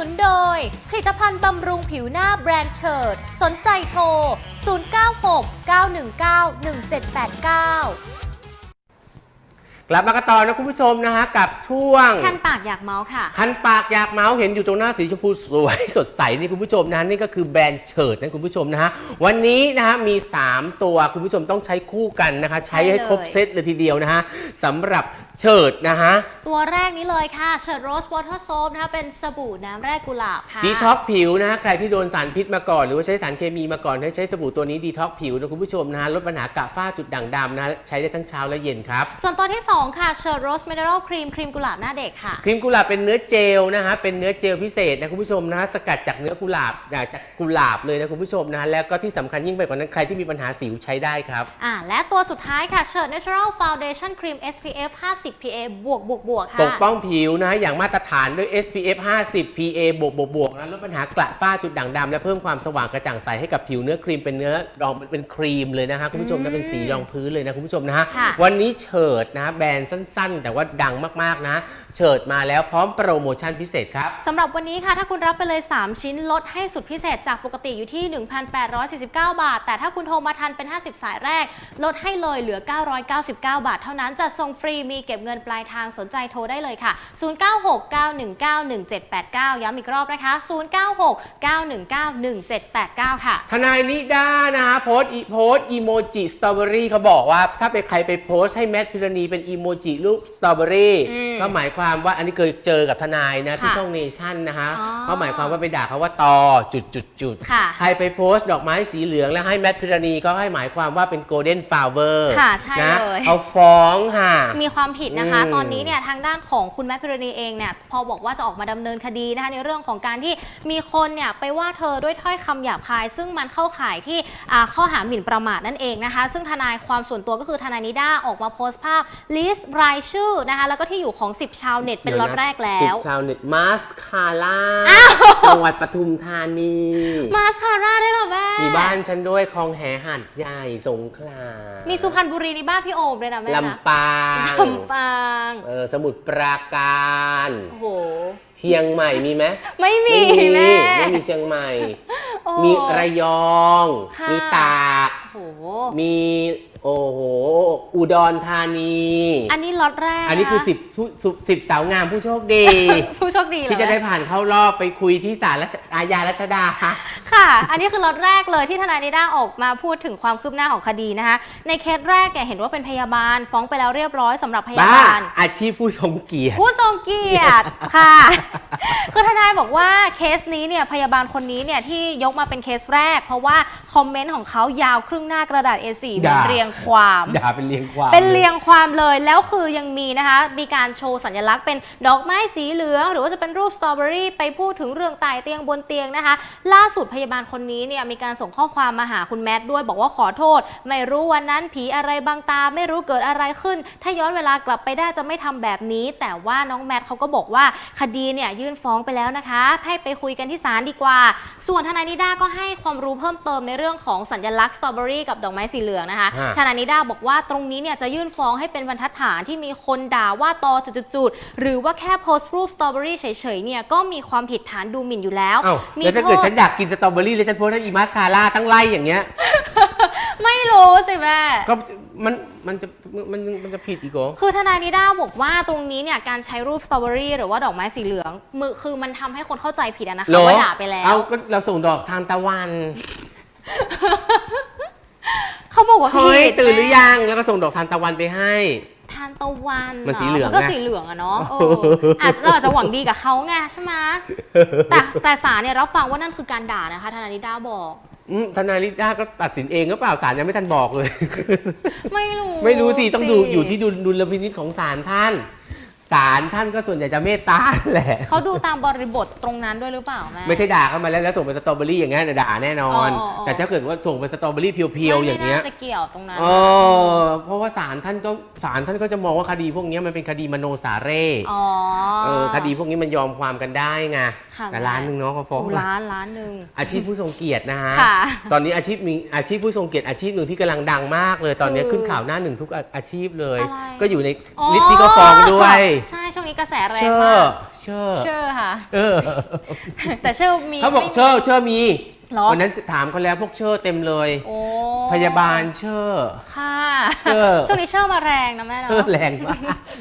นุนโดย ผลิตภัณฑ์บำรุงผิวหน้าแบรนด์เชิด สนใจโทร 096 919 1789กลับมากันต่อนะคุณผู้ชมนะฮะกับช่วงคันปากอยากเมาส์ค่ะคันปากอยากเมาส์เห็นอยู่ตรงหน้าสีชมพูสวยสดใสนี่คุณผู้ชมนะนี่ก็คือแบรนด์เฉิดนะคุณผู้ชมนะฮะวันนี้นะฮะมี 3 ตัวคุณผู้ชมต้องใช้คู่กันนะคะ ใช้ให้ครบใช่เลยเซตเลยทีเดียวนะฮะสำหรับ เฉิดนะฮะ ตัวแรกนี้เลยค่ะเชิดโรสวอเตอร์โซฟนะคะเป็นสบู่น้ำแร่กุหลาบค่ะดีท็อกผิวนะฮะใครที่โดนสารพิษมาก่อน หรือว่าใช้สารเคมีมาก่อน ให้ใช้สบู่ตัวนี้ดีท็อกผิวนะคุณผู้ชมนะฮะลดปัญหากระฝ้าจุดด่างดำนะฮะใช้ได้ทั้งเช้าและเย็นครับ ส่วนตัวที่ 2 ค่ะเชิดโรสมิเนอรัลครีมครีมกุหลาบหน้าเด็กค่ะ ครีมกุหลาบเป็นเนื้อเจลนะฮะเป็นเนื้อเจลพิเศษนะคุณผู้ชมนะฮะสกัดจากเนื้อกุหลาบอ่าจากกุหลาบเลยนะคุณผู้ชมนะฮะแล้วก็ที่สำคัญยิ่งไปกว่านั้นใครที่มีปัญหาสิวใช้ได้ครับ อ่าและตัวสุดท้ายค่ะเชิด Natural Foundation Cream SPF 50 PA บวกบวกบวกค่ะ ปกป้องผิวนะฮะอย่างมาตรฐานด้วย SPF 50 PA บวกบวกบวกนะลดปัญหากระฝ้าจุดด่างดำและเพิ่มความสว่างกระจ่างใสให้กับผิวเนื้อครีมเป็นเนื้อรองเป็นครีมเลยนะฮะคุณผู้ชมนะเป็นสีรองพื้นเลยนะคุณผู้ชมนะฮะค่ะ วันนี้เฉิดนะฮะแบรนด์สั้น ๆ แต่ว่าดังมากๆนะ เฉิดมาแล้วพร้อมโปรโมชั่นพิเศษครับ สำหรับวันนี้ค่ะ ถ้าคุณรับไปเลย 3 ชิ้นลดให้สุดพิเศษจากปกติอยู่ที่ 1,849 บาท แต่ถ้าคุณโทรมาทันเป็น 50 สายแรก ลดให้เลยเหลือ 999 บาท เท่านั้นจะส่งฟรีมีเก็บเงินปลายทางสนใจโทรได้เลยค่ะ 0969191789 ย้ำอีกรอบนะคะ 0969191789 ค่ะ ทนายนิด้านะฮะโพสต์อีโพสต์อีโมจิสตรอเบอรี่เขาบอกว่า ถ้าไปใครไปโพสต์ให้แมทพิรณีเป็นอีโมจิรูปสตรอเบอรี่อืมก็หมายความว่าอันนี้เคยเจอกับทนายนะที่ค่ะช่องเนชั่นนะฮะอ๋อก็หมายความว่าไปด่าเขาว่าตอจุดจุดจุดค่ะ ใครไปโพสต์ดอกไม้สีเหลืองแล้วให้แมทพิรณีก็ให้หมายความว่าเป็นโกลเด้นฟลาเวอร์ค่ะใช่นะเลย เอาฟ้องค่ะ มีความผิดนะคะ อืมตอนนี้เนี่ยทางด้านของคุณแมทพิรณีเองเนี่ยพอบอกว่าจะออกมาดำเนินคดีนะคะในเรื่องของการที่มีคนเนี่ยไปว่าเธอด้วยถ้อยคำหยาบคาย ซึ่งมันเข้าข่ายที่อ่าข้อหาหมิ่นประมาทนั่นเองนะคะ ซึ่งทนายความส่วนตัวก็คือทนายนิด้าออกมาโพสต์ภาพลิสต์รายชื่อนะคะแล้วก็ที่อยู่ของ 10 ชาวเน็ตเป็นล็อตแรกแล้ว สิบชาวเน็ตมาสคาร่าจังหวัดปทุมธานี มาสคาร่าได้เหรอแม่มีบ้านฉันด้วยคลองแหหัดใหญ่สงขลามีมีสุพรรณบุรีในบ้านพี่โอมเลยนะแม่นะ ลำปางลำปาง เออสมุทรปราการโอ้โห เชียงใหม่มีไหมไม่มีแม่ ไม่มีเชียงใหม่ โอ้ มีระยอง ค่ะ มีตาก โอ้โห มี โอ้โห อุดรธานี อันนี้ล็อตแรกอันนี้คือนะสิบผู้สิบสาวงามผู้โชคดี ผู้โชคดีเหรอที่จะแม่ได้ผ่านเข้ารอบไปคุยที่ศาลรัชอาญารัชดา ค่ะ อันนี้คือล็อตแรกเลยที่ทนายนิด้าออกมาพูดถึงความคืบหน้าของคดีนะคะ ในเคสแรกเนี่ยเห็นว่าเป็นพยาบาลฟ้องไปแล้วเรียบร้อยสำหรับพยาบ้าบาล อาชีพผู้ทรงเกียรติ ผู้ทรงเกียรติค่ะ คือทนายบอกว่าเคสนี้เนี่ยพยาบาลคนนี้เนี่ยที่ยกมาเป็นเคสแรก เพราะว่าคอมเมนต์ของเขายาวครึ่งหน้ากระดาษ A4 เหมือนด่าเรียงความ ด่าเป็นเรียงความเป็นเรียงความเลยแล้วคือยังมีนะคะ มีการโชว์สัญลักษณ์เป็นดอกไม้สีเหลือง หรือว่าจะเป็นรูปสตรอเบอรี่ไปพูดถึงเรื่องไต่เตียงบนเตียงนะคะ ล่าสุดพยาบาลคนนี้เนี่ยมีการส่งข้อความมาหาคุณแมทด้วย บอกว่าขอโทษ ไม่รู้วันนั้นผีอะไรบางตา ไม่รู้เกิดอะไรขึ้น ถ้าย้อนเวลากลับไปได้จะไม่ทำแบบนี้ แต่ว่าน้องแมทเขาก็บอกว่าคดีเนี่ยยื่นฟ้องไปแล้วนะคะให้ไปคุยกันที่ศาลดีกว่า ส่วนทนายนิด้าก็ให้ความรู้เพิ่มเติมในเรื่องของสัญลักษณ์สตรอเบอรี่กับดอกไม้สีเหลืองนะคะฮะทนายนิด้าบอกว่าตรงนี้เนี่ยจะยื่นฟ้องให้เป็นบรรทัดฐานที่มีคนด่าว่าตอจุดๆๆหรือว่าแค่โพสต์รูปสตรอเบอรี่เฉยๆเนี่ยก็มีความผิดฐานดูหมิ่นอยู่แล้วเอ้ามีแล้วถ้าโทเกิดษ ฉันอยากกินสตรอเบอรี่แล้วฉันโพสต์ให้อีมาสคาร่าตั้งไล่อย่างเงี้ย ไม่รู้สิแม่ ก็มันมันจะมันมันจะผิดอีกเหรอ คือทนายนิด้าบอกว่าตรงนี้เนี่ยการใช้รูปสตรอเบอรี่หรือว่าดอกไม้สีเหลืองมือคือมันทำให้คนเข้าใจผิดอะนะคะว่าด่าไปแล้ว เอาก็เราส่งดอกทานตะวัน เขาบอกว่าผิเฮ้ยดตื่นหรือยังแล้วก็ส่งดอกทานตะวันไปให้ ทานตะวันมันสีเหลืองมันก็ไง สีเหลืองอะเนาะเอออาจจะเราอาจจะหวังดีกับเขาไงใช่ไหมแต่แต่ศาลเนี่ยรับฟังว่านั่นคือการด่านะคะทนายนิด้าบอก อืมทนายลิด้าก็ตัดสินเองก็เปล่าศาลยังไม่ทันบอกเลย ไม่รู้ไม่รู้สิต้องดูอยู่ที่ดุลดุลพินิจของศาลท่าน ศาลท่านก็ส่วนใหญ่จะเมตตาแหละ เขาดูตามบริบทตรงนั้นด้วยหรือเปล่าแม่ ไม่ใช่ด่าเข้ามาแล้วแล้วส่งเป็นสตรอเบอรี่อย่างเงี้ยด่าแน่นอนอ๋ออ๋อ แต่ถ้าเกิดว่าส่งเป็นสตรอเบอรี่เพียวๆอย่างเงี้ยไม่น่าจะเกี่ยวตรงนั้นเออเพราะว่าศาลท่านก็ศาลท่านก็จะมองว่าคดีพวกเนี้ยมันเป็นคดีมโนสาเร่อ๋อ เออคดีพวกนี้มันยอมความกันได้ไงค่ะ แต่ร้านหนึงเนาะเขาฟ้องโอ้ล้านล้านหนึ่ง อาชีพผู้ทรงเกียรตินะฮะค่ะตอนนี้อาชีพมีอาชีพผู้ทรงเกียรติอาชีพหนึ่งที่กำลังดังมากเลยตอนนี้คือขึ้นข่าวหน้าหนึ่งทุกอาอาชีพเลย อะไร ก็อยู่ในอ๋อลิสต์ที่เขาฟ้องด้วยใช่ช่วงนี้กระแสแรเชงอมากร์เชอร์เชื่อค่ะเชอร์แต่เชื่อมีเขาบอกไม่มี เชอร์เชอร์มี เหรอ วันนั้นถามเขาแล้วพวกเชอร์เต็มเลย โอ้พยาบาลเชอร์ ค่ะเชื่อช่วงนี้เชื่อมาแรงนะแม่เชอเนาะร์แรงมาก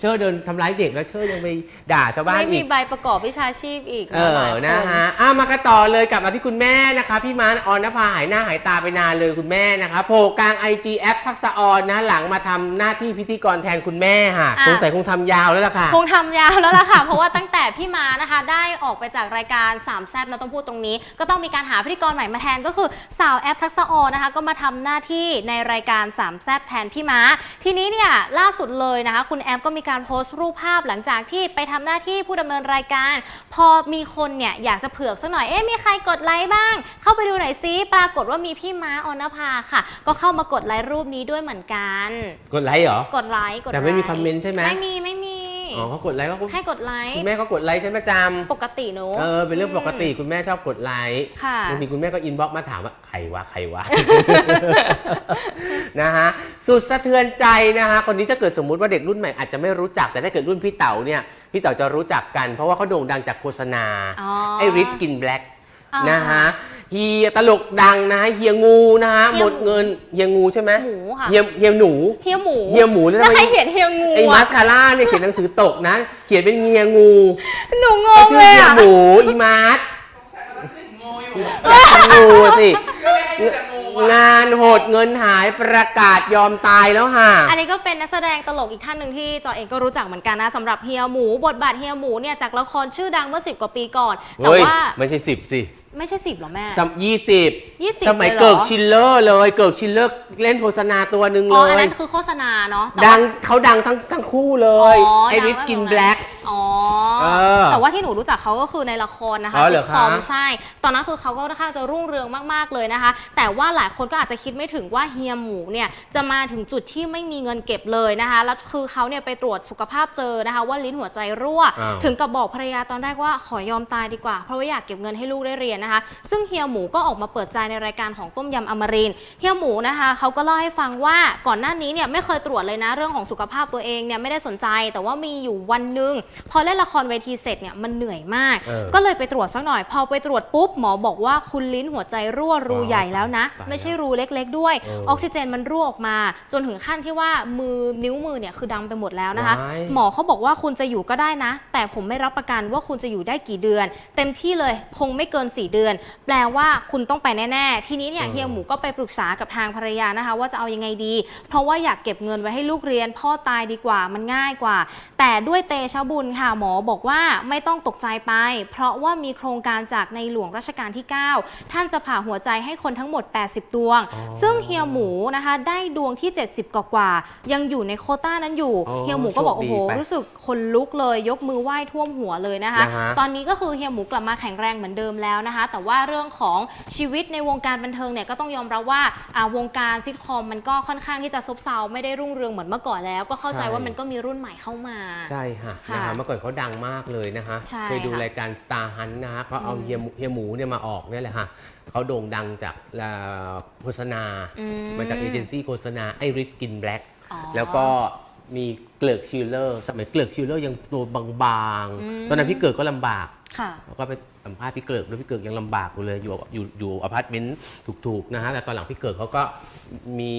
เชอร์เดินทำร้ายเด็กแล้วเชอร์ยังไปด่าชาวบ้านไม่อีมีก ใบประกอบวิชาชีพอีกเอหลาอยค นะฮะอะมากันต่อเลยกลับมาที่คุณแม่นะคะ พี่มานออนนภาหายหน้าหายตาไปนานเลยคุณแม่นะคะโผล่กลาง IG แอปทักษะออนนะหลังมาทำหน้าที่พิธีกรแทนคุณแม่ค่ะอะ สงสัยคงทำยาวแล้วล่ะค่ะ คงทำยาวแล้วล่ะค่ะ เพราะว่าตั้งแต่พี่มานะคะ ได้ออกไปจากรายการสามแซบนะต้องพูดตรงนี้ ก็ต้องมีการหาพิธีกรใหม่มาแทนก็คือสาวแอปทักษะออนนะคะ ก็มาทำหน้าที่ในรายการสามแซบแทนพี่ม้า ทีนี้เนี่ยล่าสุดเลยนะคะ คุณแอปก็มีการโพสต์รูปภาพหลังจากที่ไปทำหน้าที่ผู้ดำเนินรายการ พอมีคนเนี่ยอยากจะเผือกสักหน่อยเอ๊ะมีใครกดไลค์บ้าง เข้าไปดูหน่อยซิปรากฏว่ามีพี่ม้าออนภาค่ะ ก็เข้ามากดไลค์รูปนี้ด้วยเหมือนกัน กดไลค์เหรอกดไลค์กดแต่ไม่มีลคอมเมนต์ใช่ไหมไม่มีไม่มี อ๋อเขากดไลค์ว่าคุณให้กดไลค์คุณแม่ก็กดไลค์ฉันประจปกติหนูำเออเป็นเรื่องปกติคุณแม่ชอบกดไลค์ค่ะบางทีคุณแม่ก็อินบ็อกซ์มาถามว่าใครวะใครวะนะฮะสุดสะเทือนใจนะฮะคนนี้ถ้าเกิดสมมุติว่าเด็กรุ่นใหม่อาจจะไม่รู้จักแต่ถ้าเกิดรุ่นพี่เต๋าเนี่ยพี่เต๋าจะรู้จักกัน เพราะว่าเขาโด่งดังจากโฆษณาอ๋อไอ้ริดกินแบล็กอ่า นะฮะเฮียตลกดังนะฮะเฮียงูนะฮะเฮีหยมดเงินเฮียงูใช่ไหมหมูค่ะ เฮียเฮียหนูเฮียหมูเฮียหมูเนี่ยแล้วทำไมใครเขียนเฮียงูไอ้มาอะสคาร่าเนี่ยเขียนหนังสือตกนะ เขียนเป็นเฮียงูหนูงเขางชื่อเลยเฮียอะหมูอีมาร์ทงูสิงานโหดเงินหายประกาศยอมตายแล้วค่ะ อันนี้ก็เป็นนักแสดงตลกอีกท่านหนึ่งที่จอเองก็รู้จักเหมือนกันนะสำหรับเฮียหมู บทบาทเฮียหมูเนี่ยจากละครชื่อดังเมื่อ 10 กว่าปีก่อน แต่เฮ้ย ว่าไม่ใช่สิบสิไม่ใช่สิบหรอแม่ สัมยี่สิบ20สมัยเลยเหรอ เกิกชิลเลอร์เลย เกิกชิลเลอร์เล่นโฆษณาตัวหนึ่งอ๋เลออันย นั้นคือโฆษณาเนาะแต่ดัว่า งเขาดังทั้งทั้งคู่เลย อ๋อไอริสดังกินตรงแบล็กอ๋อ เออแต่ว่าที่หนูรู้จักเขาก็คือในละครนะคะอ๋อเหรอซิทคอมคะ ใช่ ตอนนั้นคือเขาก็ค่อนข้างจะรุ่งเรืองมากๆเลยนะคะ แต่ว่าหลายคนก็อาจจะคิดไม่ถึงว่าเฮียหมูเนี่ยจะมาถึงจุดที่ไม่มีเงินเก็บเลยนะคะ แล้วคือเขาเนี่ยไปตรวจสุขภาพเจอนะคะ ว่าลิ้นหัวใจรั่ว อ้าว ถึงกับบอกภรรยาตอนแรกว่าขอยอมตายดีกว่า เพราะว่าอยากเก็บเงินให้ลูกได้เรียนนะคะ ซึ่งเฮียหมูก็ออกมาเปิดใจในรายการของต้มยำอมรินทร์เฮียหมูนะคะเขาก็เล่าให้ฟังว่าก่อนหน้านี้เนี่ยไม่เคยตรวจเลยนะเรื่องของสุขภาพตัวเองเนี่ยไม่ได้สนใจ แต่ว่ามีอยู่วันหนึ่งพอเล่นละครเวทีเสร็จเนี่ยมันเหนื่อยมาก เออก็เลยไปตรวจสักหน่อย พอไปตรวจปุ๊บหมอบอกว่าคุณลิ้นหัวใจรั่วรูใหญ่แล้วนะ ตายแล้วไม่ใช่รูเล็ก ๆ ด้วย เออออกซิเจนมันรั่วออกมา จนถึงขั้นที่ว่ามือนิ้วมือเนี่ยคือดำไปหมดแล้วนะคะ ว้าย หมอเขาบอกว่าคุณจะอยู่ก็ได้นะ แต่ผมไม่รับประกันว่าคุณจะอยู่ได้กี่เดือน เต็มที่เลยคงไม่เกิน 4 เดือน แปลว่าคุณต้องไปแน่ๆ ทีนี้เนี่ยเฮียหมูก็ไปปรึกษากับทางภรรยานะคะ ว่าจะเอายังไงดี เพราะว่าอยากเก็บเงินไว้ให้ลูกเรียน พ่อตายดีกว่ามันง่ายกว่า แต่ด้วยเตชะบุญค่ะหมอบอกว่าไม่ต้องตกใจไป เพราะว่ามีโครงการจากในหลวงรัชกาลที่ 9 ท่านจะผ่าหัวใจให้คนทั้งหมด 80 ดวงอ๋อซึ่งเฮียหมูนะคะได้ดวงที่ 70 กว่ากว่าๆยังอยู่ในโควต้านั้นอยู่อ๋อเฮียหมูก็บอกโชคโอ้ดีโหไปรู้สึกคนลุกเลยยกมือไหว้ท่วมหัวเลยนะคะนะฮะตอนนี้ก็คือเฮียหมูกลับมาแข็งแรงเหมือนเดิมแล้วนะคะ แต่ว่าเรื่องของชีวิตในวงการบันเทิงเนี่ยก็ต้องยอมรับว่าอ่าวงการซิทคอมมันก็ค่อนข้างที่จะซบเซาไม่ได้รุ่งเรืองเหมือนเมื่อก่อนแล้ว ก็เข้าใจใช่ว่ามันก็มีรุ่นใหม่เข้ามาใช่ค่ะค่ะนะคะเมื่อก่อนเขาดังมากเลยนะคะ ใช่เคยดูค่ะ รายการ Star Hunt นะฮะเขาเอาอืมเฮียหมูเฮียหมูเนี่ยมาออกเนี่ยแหละค่ะเขาโด่งดังจากเอ่อโฆษณา อืมมาจากเอเจนซี่โฆษณาไอริสกินแบล็กอ๋อแล้วก็มีเกลือกชิลเลอร์ สมัยเกลือกชิลเลอร์ยังตัวบางอืม ๆ ตอนนั้นพี่เกิดก็ลำบากค่ะ แล้วก็ไป สัมภาษณ์พี่เกิดแล้วพี่เกิดยังลำบากอยู่เลยอยู่อยู่อยู่อพาร์ตเมนต์ถูกๆนะฮะแต่ตอนหลังพี่เกิดเขาก็มี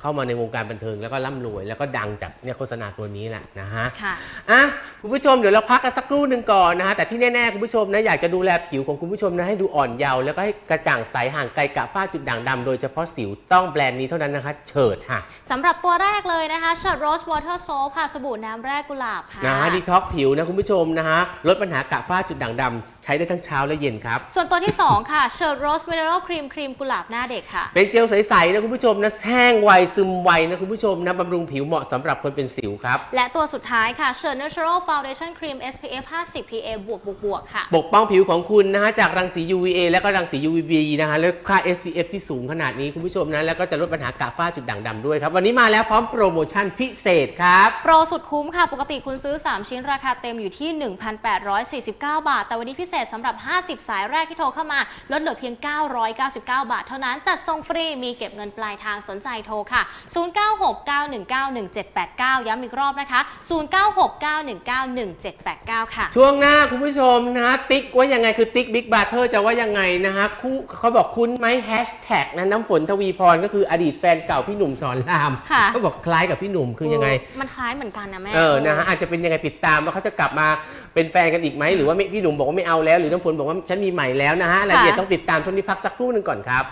เข้ามาในวงการบันเทิงแล้วก็ร่ำรวย แล้วก็ดังจากเนี่ยโฆษณาตัวนี้แหละนะฮะค่ะ อะคุณผู้ชมเดี๋ยวเราพักกันสักครู่หนึ่งก่อนนะฮะแต่ที่แน่ๆคุณผู้ชมนะอยากจะดูแลผิวของคุณผู้ชมนะให้ดูอ่อนเยาว์แล้วก็ให้กระจ่างใสห่างไกลกะฝ้าจุดด่างดำโดยเฉพาะสิวต้องแบรนด์นี้เท่านั้นนะคะเฉิดค่ะ สำหรับตัวแรกเลยนะคะเช r ร์ Rose Water Soap ค่ะสบู่น้ำแร่กุหลาบค่ะ นะฮะดีท็อกผิวนะคุณผู้ชมนะฮะลดปัญหากะฝ้าจุดด่างดำใช้ได้ทั้งเช้าและเย็นครับ ส่วนตัวที่ 2 ค่ะเช r ร์ Rose Mineral Cream ครีมกุหลาบหน้าเด็กค่ะ เป็นเจลใสๆนะคุณผู้ชมนะแห้งไวซึมไวนะคุณผู้ชมนะบำรุงผิวเหมาะสำหรับคนเป็นสิวครับ และตัวสุดท้ายค่ะเช r ร์ Natural Foundation Cream SPF 50 PA บวกบวกบวกค่ะ ปกป้องผิวของคุณนะฮะจากรังสี UVA และก็รังสี UVB นะฮะแล้วค่า SPF ที่สูงขนาดนี้คุณผู้ชมนะแล้วก็จะลดปัญหากะฝ้าจุดด่างดำด้วยครับวันนี้มาแล้วพร้อมโปรโมชั่นพิเศษครับโปรสุดคุ้มค่ะปกติคุณซื้อ 3 ชิ้นราคาเต็มอยู่ที่ 1,849 บาท แต่วันนี้พิเศษสำหรับำหรับ 50 สายแรกที่โทรเข้ามา ลดเหลือเพียง 999 บาท เท่านั้น จัดส่งฟรี มีเก็บเงินปลายทางสนใจโทรค่ะ 0969191789 ย้ำอีกรอบนะคะ 0969191789 ค่ะ ช่วงหน้าคุณผู้ชมนะฮะติ๊กว่ายังไงคือติ๊กบิ๊กบาร์เทอร์จะว่ายังไงนะฮะคู่เขาบอกคุ้นไหมแฮชแท็กนะน้ำฝนทวีพรก็คืออดีตแฟนเก่าพี่หนุ่มสอนรามค่ะ ก็บอกคล้ายกับพี่หนุ่มคือยังไง มันคล้ายเหมือนกันนะแม่ เออนะฮะอาจจะเป็นยังไงติดตามว่าเขาจะกลับมาเป็นแฟนกันอีกไหมหรือว่าไม่พี่หนุ่มบอกว่าไม่เอาแล้วหรือน้ำฝนบอกว่าฉันมีใหม่แล้วนะฮะรายละเอียดต้องติดตามช่วงนี้พักสักครู่หนึ่งก่อนครับ